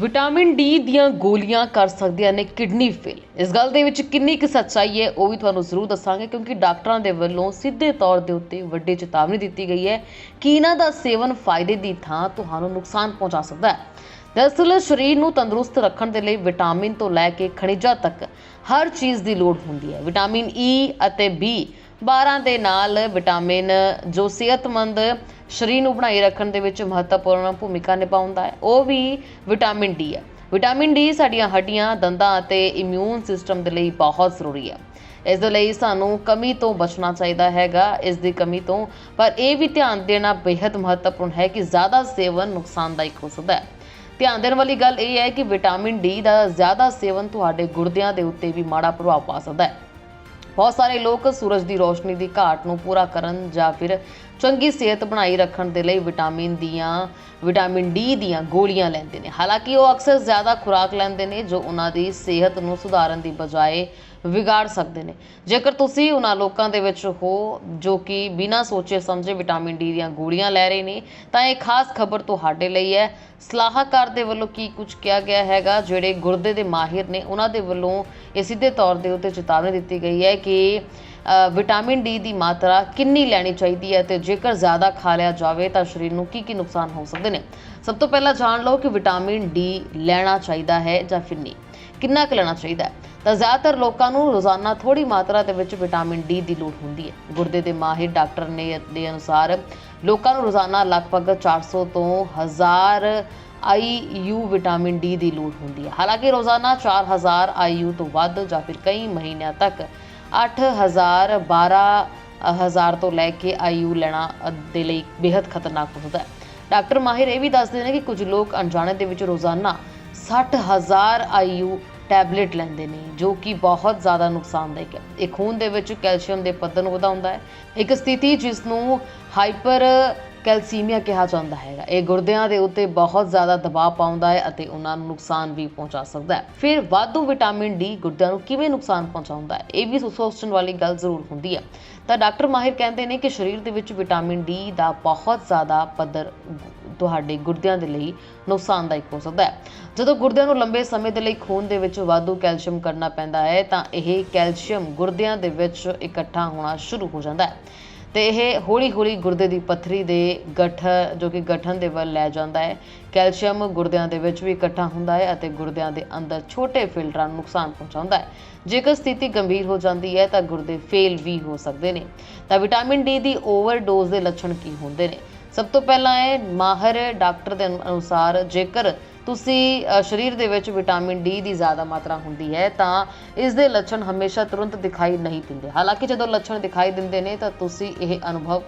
Vitamin D ਦੀਆਂ ਗੋਲੀਆਂ ਕਰ ਸਕਦੀਆਂ ਨੇ ਕਿਡਨੀ ਫੇਲ ਇਸ ਗੱਲ ਦੇ ਵਿੱਚ ਕਿੰਨੀ ਕੁ ਸੱਚਾਈ ਹੈ, ਉਹ ਵੀ ਤੁਹਾਨੂੰ ਜ਼ਰੂਰ ਦੱਸਾਂਗੇ, ਕਿਉਂਕਿ ਡਾਕਟਰਾਂ ਦੇ ਵੱਲੋਂ ਸਿੱਧੇ ਤੌਰ ਦੇ ਉੱਤੇ ਵੱਡੀ ਚੇਤਾਵਨੀ ਦਿੱਤੀ ਗਈ ਹੈ ਕਿ ਇਹਨਾਂ ਦਾ ਸੇਵਨ ਫਾਇਦੇ ਦੀ ਥਾਂ ਤੁਹਾਨੂੰ ਨੁਕਸਾਨ ਪਹੁੰਚਾ ਸਕਦਾ ਹੈ। ਦਰਅਸਲ, ਸਰੀਰ ਨੂੰ ਤੰਦਰੁਸਤ ਰੱਖਣ ਦੇ ਲਈ ਵਿਟਾਮਿਨ ਤੋਂ ਲੈ ਕੇ ਖਣਿਜਾਂ ਤੱਕ ਹਰ ਚੀਜ਼ ਦੀ ਲੋੜ ਹੁੰਦੀ ਹੈ। ਵਿਟਾਮਿਨ ਈ ਅਤੇ ਬੀ 12 ਦੇ ਨਾਲ ਵਿਟਾਮਿਨ, ਜੋ ਸਿਹਤਮੰਦ ਸਰੀਰ ਨੂੰ ਬਣਾਈ ਰੱਖਣ ਦੇ ਵਿੱਚ ਮਹੱਤਵਪੂਰਨ ਭੂਮਿਕਾ ਨਿਭਾਉਂਦਾ ਹੈ। ਉਹ ਵੀ ਵਿਟਾਮਿਨ ਡੀ ਹੈ। ਵਿਟਾਮਿਨ ਡੀ ਸਾਡੀਆਂ ਹੱਡੀਆਂ, ਦੰਦਾਂ ਅਤੇ ਇਮਿਊਨ ਸਿਸਟਮ ਦੇ ਲਈ ਬਹੁਤ ਜ਼ਰੂਰੀ ਹੈ। ਇਸ ਦੇ ਲਈ ਸਾਨੂੰ ਕਮੀ ਤੋਂ ਬਚਣਾ ਚਾਹੀਦਾ ਹੈਗਾ, ਇਸ ਦੀ ਕਮੀ ਤੋਂ। ਪਰ ਇਹ ਵੀ ਧਿਆਨ ਦੇਣਾ ਬੇहद ਮਹੱਤਵਪੂਰਨ ਹੈ ਕਿ ਜ਼ਿਆਦਾ ਸੇਵਨ ਨੁਕਸਾਨਦਾਇਕ ਹੋ ਸਕਦਾ ਹੈ। ਧਿਆਨ ਦੇਣ ਵਾਲੀ ਗੱਲ ਇਹ ਹੈ ਕਿ ਵਿਟਾਮਿਨ ਡੀ ਦਾ ਜ਼ਿਆਦਾ ਸੇਵਨ ਤੁਹਾਡੇ ਗੁਰਦਿਆਂ ਦੇ ਉੱਤੇ ਵੀ ਮਾੜਾ ਪ੍ਰਭਾਵ ਪਾ ਸਕਦਾ ਹੈ। ਬਹੁਤ ਸਾਰੇ ਲੋਕ ਸੂਰਜ ਦੀ ਰੋਸ਼ਨੀ ਦੀ ਘਾਟ ਨੂੰ ਪੂਰਾ ਕਰਨ ਜਾਂ ਫਿਰ ਚੰਗੀ ਸਿਹਤ ਬਣਾਈ ਰੱਖਣ ਦੇ ਲਈ ਵਿਟਾਮਿਨ ਦੀਆਂ, ਵਿਟਾਮਿਨ ਡੀ ਦੀਆਂ ਗੋਲੀਆਂ ਲੈਂਦੇ ਨੇ। ਹਾਲਾਂਕਿ ਉਹ ਅਕਸਰ ਜ਼ਿਆਦਾ ਖੁਰਾਕ ਲੈਂਦੇ ਨੇ ਜੋ ਉਹਨਾਂ ਦੀ ਸਿਹਤ ਨੂੰ ਸੁਧਾਰਨ ਦੀ ਬਜਾਏ ਵਿਗਾੜ ਸਕਦੇ ਨੇ। ਜੇਕਰ ਤੁਸੀਂ ਉਹਨਾਂ ਲੋਕਾਂ ਦੇ ਵਿੱਚ ਹੋ ਜੋ ਕਿ ਬਿਨਾਂ ਸੋਚੇ ਸਮਝੇ ਵਿਟਾਮਿਨ ਡੀ ਦੀਆਂ ਗੋਲੀਆਂ ਲੈ ਰਹੇ ਨੇ, ਤਾਂ ਇਹ ਖਾਸ ਖਬਰ ਤੁਹਾਡੇ ਲਈ ਹੈ। ਸਲਾਹਕਾਰ ਦੇ ਵੱਲੋਂ ਕੀ ਕੁਝ ਕਿਹਾ ਗਿਆ ਹੈਗਾ, ਜਿਹੜੇ ਗੁਰਦੇ ਦੇ ਮਾਹਿਰ ਨੇ, ਉਹਨਾਂ ਦੇ ਵੱਲੋਂ ਇਹ ਸਿੱਧੇ ਤੌਰ ਦੇ ਉੱਤੇ ਚੇਤਾਵਨੀ ਦਿੱਤੀ ਗਈ ਹੈ ਕਿ ਵਿਟਾਮਿਨ ਡੀ ਦੀ ਮਾਤਰਾ ਕਿੰਨੀ ਲੈਣੀ ਚਾਹੀਦੀ ਹੈ ਤੇ ਜੇਕਰ ਜ਼ਿਆਦਾ ਖਾ ਲਿਆ ਜਾਵੇ ਤਾਂ ਸਰੀਰ ਨੂੰ ਕੀ ਕੀ ਨੁਕਸਾਨ ਹੋ ਸਕਦੇ ਨੇ? ਸਭ ਤੋਂ ਪਹਿਲਾਂ ਜਾਣ ਲਓ ਕਿ ਵਿਟਾਮਿਨ ਡੀ ਲੈਣਾ ਚਾਹੀਦਾ ਹੈ ਜਾਂ ਫਿਰ ਨਹੀਂ। ਕਿੰਨਾ ਕੁ ਲੈਣਾ ਚਾਹੀਦਾ ਹੈ? ਤਾਂ ਜ਼ਿਆਦਾਤਰ ਲੋਕਾਂ ਨੂੰ ਰੋਜ਼ਾਨਾ ਥੋੜੀ ਮਾਤਰਾ ਦੇ ਵਿੱਚ ਵਿਟਾਮਿਨ ਡੀ ਦੀ ਲੋੜ ਹੁੰਦੀ ਹੈ। ਗੁਰਦੇ ਦੇ ਮਾਹਿਰ, ਡਾਕਟਰ ਨੇ ਦੇ ਅਨੁਸਾਰ ਲੋਕਾਂ ਨੂੰ ਰੋਜ਼ਾਨਾ ਲਗਭਗ 400 ਤੋਂ 1000 ਆਈਯੂ ਵਿਟਾਮਿਨ ਡੀ ਦੀ ਲੋੜ ਹੁੰਦੀ ਹੈ। ਹਾਲਾਂਕਿ ਰੋਜ਼ਾਨਾ 4000 ਆਈਯੂ ਤੋਂ ਵੱਧ ਜਾਂ ਫਿਰ ਕਈ ਮਹੀਨਿਆਂ ਤੱਕ 8000 12000 ਤੋਂ ਲੈ ਕੇ ਆਈਯੂ ਲੈਣਾ ਦੇ ਲਈ ਬੇहद ਖਤਰਨਾਕ ਹੁੰਦਾ ਹੈ। ਡਾਕਟਰ ਮਾਹਿਰ ਇਹ ਵੀ ਦੱਸਦੇ ਨੇ ਕਿ ਕੁਝ ਲੋਕ ਅਣਜਾਣੇ ਦੇ ਵਿੱਚ ਰੋਜ਼ਾਨਾ 60000 ਆਈਯੂ ਟੈਬਲੇਟ ਲੈਂਦੇ ਨੇ, ਜੋ ਕਿ ਬਹੁਤ ਜ਼ਿਆਦਾ ਨੁਕਸਾਨਦਾਇਕ ਹੈ। ਇਹ ਖੂਨ ਦੇ ਵਿੱਚ ਕੈਲਸ਼ੀਅਮ ਦੇ ਪੱਧਰ ਨੂੰ ਵਧਾਉਂਦਾ ਹੈ। ਇੱਕ ਸਥਿਤੀ ਜਿਸ ਨੂੰ ਹਾਈਪਰ ਕੈਲਸੀਮੀਆ ਕਿਹਾ ਜਾਂਦਾ ਹੈਗਾ। ਇਹ ਗੁਰਦਿਆਂ ਦੇ ਉੱਤੇ ਬਹੁਤ ਜ਼ਿਆਦਾ ਦਬਾਅ ਪਾਉਂਦਾ ਹੈ ਅਤੇ ਉਹਨਾਂ ਨੂੰ ਨੁਕਸਾਨ ਵੀ ਪਹੁੰਚਾ ਸਕਦਾ ਹੈ। ਫਿਰ ਵਾਧੂ ਵਿਟਾਮਿਨ ਡੀ ਗੁਰਦਿਆਂ ਨੂੰ ਕਿਵੇਂ ਨੁਕਸਾਨ ਪਹੁੰਚਾਉਂਦਾ ਹੈ? ਇਹ ਵੀ ਸੋਚਣ ਵਾਲੀ ਗੱਲ ਜ਼ਰੂਰ ਹੁੰਦੀ ਹੈ। ਤਾਂ ਡਾਕਟਰ ਮਾਹਿਰ ਕਹਿੰਦੇ ਨੇ ਕਿ ਸਰੀਰ ਦੇ ਵਿੱਚ ਵਿਟਾਮਿਨ ਡੀ ਦਾ ਬਹੁਤ ਜ਼ਿਆਦਾ ਪੱਧਰ ਤੁਹਾਡੇ ਗੁਰਦਿਆਂ ਦੇ ਲਈ ਨੁਕਸਾਨਦਾਇਕ ਹੋ ਸਕਦਾ ਹੈ। ਜਦੋਂ ਗੁਰਦਿਆਂ ਨੂੰ ਲੰਬੇ ਸਮੇਂ ਦੇ ਲਈ ਖੂਨ ਦੇ ਵਿੱਚ ਵਾਧੂ ਕੈਲਸ਼ੀਅਮ ਕਰਨਾ ਪੈਂਦਾ ਹੈ, ਤਾਂ ਇਹ ਕੈਲਸ਼ੀਅਮ ਗੁਰਦਿਆਂ ਦੇ ਵਿੱਚ ਇਕੱਠਾ ਹੋਣਾ ਸ਼ੁਰੂ ਹੋ ਜਾਂਦਾ ਹੈ। ਤੇ ਇਹ ਹੌਲੀ-ਹੌਲੀ ਗੁਰਦੇ ਦੀ ਪੱਥਰੀ ਦੇ ਗਠ, ਜੋ ਕਿ ਗਠਨ ਦੇ ਵੱਲ ਲੈ ਜਾਂਦਾ ਹੈ। ਕੈਲਸ਼ੀਅਮ ਗੁਰਦਿਆਂ ਦੇ ਵਿੱਚ ਵੀ ਇਕੱਠਾ ਹੁੰਦਾ ਹੈ ਅਤੇ ਗੁਰਦਿਆਂ ਦੇ ਅੰਦਰ ਛੋਟੇ ਫਿਲਟਰਾਂ ਨੂੰ ਨੁਕਸਾਨ ਪਹੁੰਚਾਉਂਦਾ ਹੈ। ਜੇਕਰ ਸਥਿਤੀ ਗੰਭੀਰ ਹੋ ਜਾਂਦੀ ਹੈ ਤਾਂ ਗੁਰਦੇ ਫੇਲ ਵੀ ਹੋ ਸਕਦੇ ਨੇ। ਤਾਂ ਵਿਟਾਮਿਨ ਡੀ ਦੀ ਓਵਰਡੋਜ਼ ਦੇ ਲੱਛਣ ਕੀ ਹੁੰਦੇ ਨੇ? ਸਭ ਤੋਂ ਪਹਿਲਾਂ ਹੈ ਮਾਹਰ ਡਾਕਟਰ ਦੇ ਅਨੁਸਾਰ ਜੇਕਰ ਤੁਸੀਂ ਸਰੀਰ ਦੇ ਵਿੱਚ ਵਿਟਾਮਿਨ ਡੀ ਦੀ ਜ਼ਿਆਦਾ ਮਾਤਰਾ ਹੁੰਦੀ ਹੈ, ਤਾਂ ਇਸ ਦੇ ਲੱਛਣ ਹਮੇਸ਼ਾ ਤੁਰੰਤ ਦਿਖਾਈ ਨਹੀਂ ਦਿੰਦੇ। ਹਾਲਾਂਕਿ ਜਦੋਂ ਲੱਛਣ ਦਿਖਾਈ ਦਿੰਦੇ ਨੇ, ਤਾਂ ਤੁਸੀਂ ਇਹ ਅਨੁਭਵ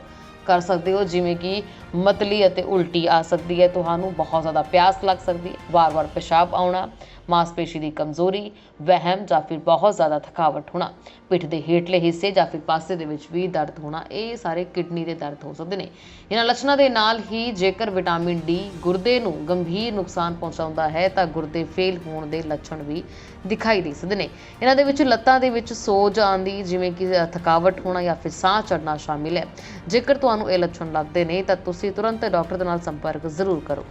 ਕਰ ਸਕਦੇ ਹੋ, ਜਿਵੇਂ ਕਿ ਮਤਲੀ ਅਤੇ ਉਲਟੀ ਆ ਸਕਦੀ ਹੈ, ਤੁਹਾਨੂੰ ਬਹੁਤ ਜ਼ਿਆਦਾ ਪਿਆਸ ਲੱਗ ਸਕਦੀ ਹੈ, ਵਾਰ-ਵਾਰ ਪਿਸ਼ਾਬ ਆਉਣਾ ਮਾਸਪੇਸ਼ੀ ਦੀ ਕਮਜ਼ੋਰੀ, ਵਹਿਮ ਜਾਂ ਫਿਰ ਬਹੁਤ ਜ਼ਿਆਦਾ ਥਕਾਵਟ ਹੋਣਾ, ਪਿੱਠ ਦੇ ਹੇਠਲੇ ਹਿੱਸੇ ਜਾਂ ਫਿਰ ਪਾਸੇ ਦੇ ਵਿੱਚ ਵੀ ਦਰਦ ਹੋਣਾ, ਇਹ ਸਾਰੇ ਕਿਡਨੀ ਦੇ ਦਰਦ ਹੋ ਸਕਦੇ ਨੇ। ਇਹਨਾਂ ਲੱਛਣਾਂ ਦੇ ਨਾਲ ਹੀ ਜੇਕਰ ਵਿਟਾਮਿਨ ਡੀ ਗੁਰਦੇ ਨੂੰ ਗੰਭੀਰ ਨੁਕਸਾਨ ਪਹੁੰਚਾਉਂਦਾ ਹੈ, ਤਾਂ ਗੁਰਦੇ ਫੇਲ ਹੋਣ ਦੇ ਲੱਛਣ ਵੀ ਦਿਖਾਈ ਦੇ ਸਕਦੇ ਨੇ। ਇਹਨਾਂ ਦੇ ਵਿੱਚ ਲੱਤਾਂ ਦੇ ਵਿੱਚ ਸੋਜ ਆਉਂਦੀ ਜਿਵੇਂ ਕਿ ਥਕਾਵਟ ਹੋਣਾ ਜਾਂ ਫਿਰ ਸਾਹ ਚੜਨਾ ਸ਼ਾਮਿਲ ਹੈ। ਜੇਕਰ ਤੁਹਾਨੂੰ ਇਹ ਲੱਛਣ ਲੱਗਦੇ ਨੇ, ਤਾਂ ਤੁਸੀਂ ਤੁਰੰਤ ਡਾਕਟਰ ਦੇ ਨਾਲ ਸੰਪਰਕ ਜ਼ਰੂਰ ਕਰੋ।